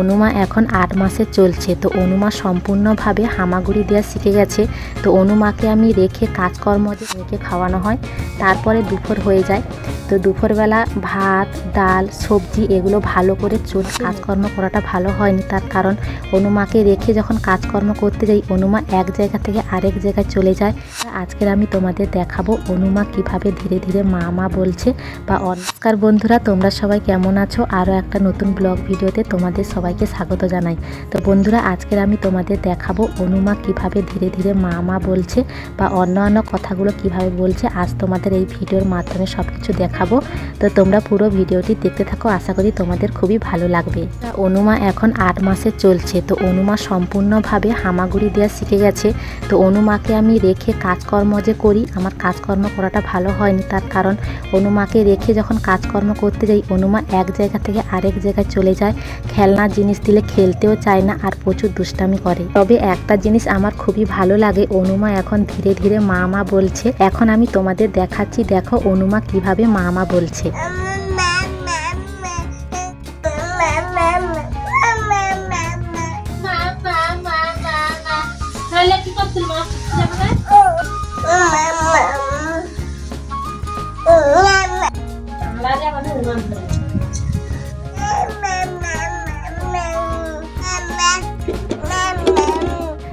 অনুমা এখন আট মাসে চলছে, তো অনুমা সম্পূর্ণভাবে হামাগুড়ি দেওয়া শিখে গেছে। তো অনুমাকে আমি রেখে কাজকর্ম মেয়েকে খাওয়ানো হয়, তারপরে দুপুর হয়ে যায়। তো দুপুরবেলা ভাত, ডাল, সবজি এগুলো ভালো করে চল কাজকর্ম করাটা ভালো হয়নি। তার কারণ অনুমাকে রেখে যখন কাজকর্ম করতে যাই, অনুমা এক জায়গা থেকে আরেক জায়গায় চলে যায়। আজকের আমি তোমাদের দেখাবো অনুমা কীভাবে ধীরে ধীরে মা মা বলছে। বা নমস্কার বন্ধুরা, তোমরা সবাই কেমন আছো? আরও একটা নতুন ব্লগ ভিডিওতে তোমাদের সবাইকে স্বাগত জানাই। তো বন্ধুরা, আজকের আমি তোমাদের দেখাবো অনুমা কীভাবে ধীরে ধীরে মা মা বলছে বা অন্য অন্য কথাগুলো কীভাবে বলছে। আজ তোমাদের এই ভিডিওর মাধ্যমে সব কিছু দেখাবো। তো তোমরা পুরো ভিডিওটি দেখতে থাকো, আশা করি তোমাদের খুবই ভালো লাগবে। অনুমা এখন আট মাসে চলছে, তো অনুমা সম্পূর্ণভাবে হামাগুড়ি দেওয়া শিখে গেছে। তো অনুমাকে আমি রেখে কাজকর্ম যে করি, আমার কাজকর্ম করাটা ভালো হয়নি। তার কারণ অনুমাকে রেখে যখন কাজকর্ম করতে যাই, অনুমা এক জায়গা থেকে আরেক জায়গায় চলে যায়। খেলনার জিনিস দিলে খেলতেও চায় না আর প্রচুর দুষ্টামি করে তবে একটা জিনিস আমার খুবই ভালো লাগে অনুমা এখন ধীরে ধীরে মা মা বলছে এখন আমি তোমাদের দেখাচ্ছি দেখো অনুমা কীভাবে মা মা বলছে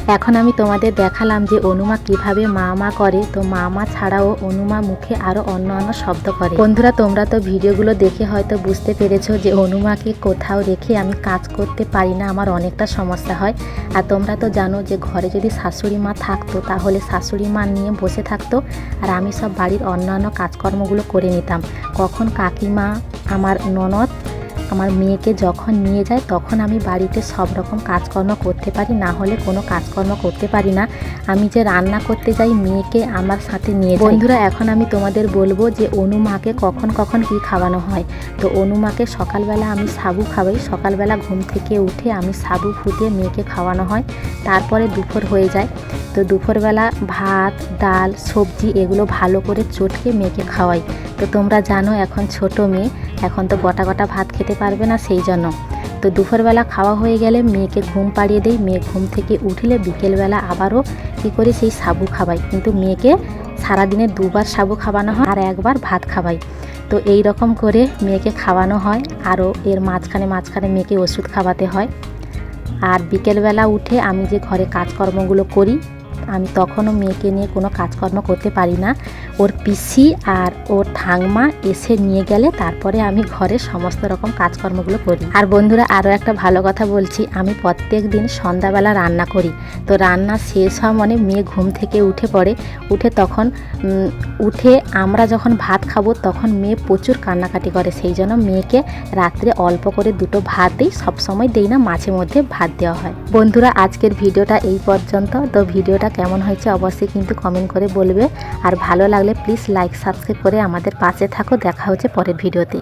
এখন আমি তোমাদের দেখালাম যে অনুমা কীভাবে মা মা করে। তো মা মা ছাড়াও অনুমা মুখে আরও অন্য অন্য শব্দ করে। বন্ধুরা, তোমরা তো ভিডিওগুলো দেখে হয়তো বুঝতে পেরেছ যে অনুমাকে কোথাও রেখে আমি কাজ করতে পারি না, আমার অনেকটা সমস্যা হয়। আর তোমরা তো জানো যে ঘরে যদি শাশুড়ি মা থাকতো, তাহলে শাশুড়ি মা নিয়ে বসে থাকতো আর আমি সব বাড়ির অন্যান্য কাজকর্মগুলো করে নিতাম। কখন কাকিমা আমার ননদ আমার মেয়েকে যখন নিয়ে যায়, তখন আমি বাড়িতে সব রকম কাজকর্ম করতে পারি, না হলে কোনো কাজকর্ম করতে পারি না। আমি যে রান্না করতে যাই, মেয়েকে আমার সাথে নিয়ে বন্ধুরা, এখন আমি তোমাদের বলব যে অনুমাকে কখন কখন কি খাওয়ানো হয়। তো অনুমাকে সকালবেলা আমি সাবু খাওয়াই। সকালবেলা ঘুম থেকে উঠে আমি সাবু ফুটিয়ে মেয়েকে খাওয়ানো হয়। তারপরে দুপুর হয়ে যায়। তো দুপুরবেলা ভাত, ডাল, সবজি এগুলো ভালো করে চটকে মেয়েকে খাওয়াই। তো তোমরা জানো, এখন ছোট মেয়ে। এখন তো গোটা গোটা ভাত খেতে পারবে না সেই জন্য। তো দুপুরবেলা খাওয়া হয়ে গেলে মেয়েকে ঘুম পাড়িয়ে দেই। মেয়ে ঘুম থেকে উঠলে বিকেলবেলা আবারও কী করি, সেই সাবু খাওয়াই। কিন্তু মেয়েকে সারাদিনে দুবার সাবু খাওয়ানো হয় আর একবার ভাত খাওয়াই। তো এই রকম করে মেয়েকে খাওয়ানো হয়। আরও এর মাঝখানে মাঝখানে মেয়েকে ওষুধ খাওয়াতে হয়। আর বিকেলবেলা উঠে আমি যে ঘরে কাজকর্মগুলো করি আমি তখনও মেয়েকে নিয়ে কোনো কাজকর্ম করতে পারি না। ওর পিসি আর ওর ঠাংমা এসে নিয়ে গেলে তারপরে আমি ঘরে সমস্ত রকম কাজকর্মগুলো করি। আর বন্ধুরা, আরও একটা ভালো কথা বলছি, আমি প্রত্যেক দিন সন্ধ্যাবেলা রান্না করি। তো রান্না শেষ হওয়া মানে মেয়ে ঘুম থেকে উঠে পড়ে। উঠে তখন উঠে আমরা যখন ভাত খাব তখন মেয়ে প্রচুর কান্নাকাটি করে। সেই জন্য মেয়েকে রাত্রে অল্প করে দুটো ভাত দিই সবসময় দিই না, মাঝে মধ্যে ভাত দেওয়া হয়। বন্ধুরা, আজকের ভিডিওটা এই পর্যন্ত। তো ভিডিওটা কেমন হয়েছে অবশ্যই কিন্তু কমেন্ট করে বলবে। আর ভালো লাগলে প্লিজ লাইক সাবস্ক্রাইব করে আমাদের পাশে থাকো। দেখা হচ্ছে পরের ভিডিওতে।